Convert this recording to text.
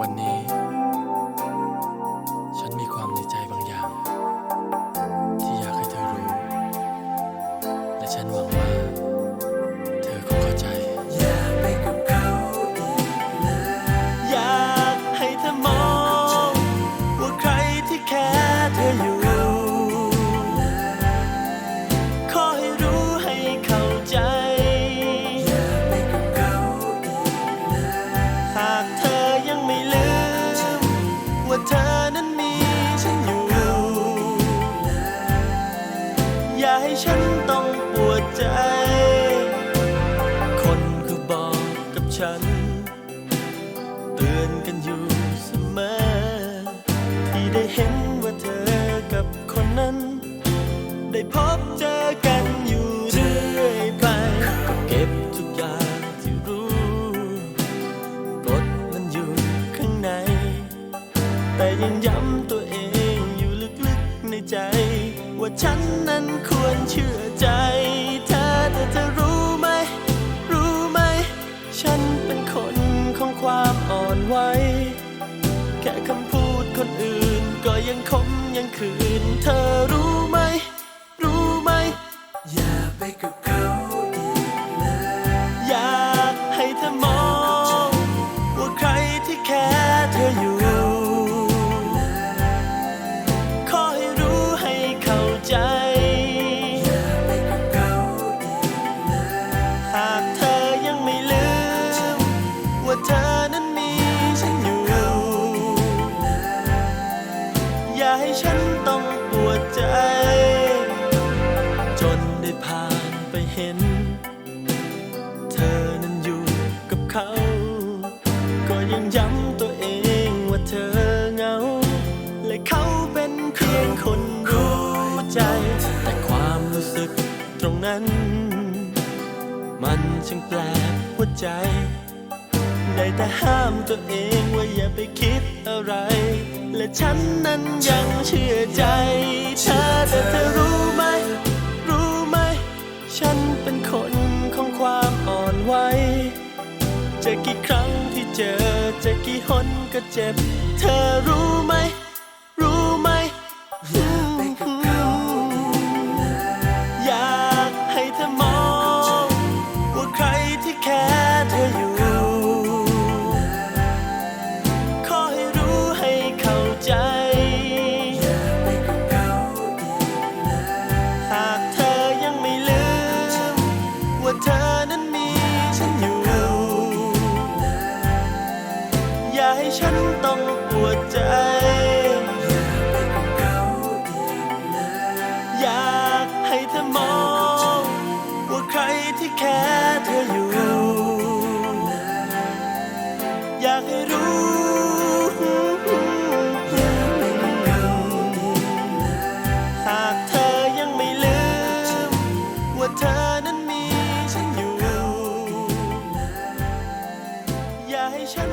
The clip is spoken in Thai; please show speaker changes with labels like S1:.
S1: วัน นั้นมีฉันอ
S2: ยู่ อย่า
S3: ให้ฉันต้องปวดใจ คนก็บอกกับฉัน เตือนกันอยู่เสมอ ที่ได้เห็น ยังย้ำตัวเองอยู่ลึกๆในใจ ว่าฉันนั้นควรเชื่อใจเธอแต่เธอรู้ไหม รู้ไหม ฉันเป็นคนของความอ่อนไหวแค่คำพูดคนอื่น ก็ยังคมยังคืนเธอรู้ไหมรู้ ได้ผ่านไปเห็น เธอนั้นอยู่กับเขา ก็ยังย้ำตัวเองว่าเธอเหงา และเขาเป็นเพียงคนรู้ใจ แต่ความรู้สึกตรงนั้น มันช่างแปลกหัวใจ ได้แต่ห้ามตัวเองว่าอย่าไปคิดอะไร และฉันนั้นยังเชื่อใจเธอแต่เธอ ก็เจ็บ เธอรู้ไหม ฉันต้
S2: องปวดใจ อยา
S3: กให้เธอมอง ว่าใครที่แค่เธออยู่ อ
S2: ยากให้รู้
S3: หากเธอยังไม่ลืม ว่าเธอนั้นมีฉันอยู่ อย่าให้ฉัน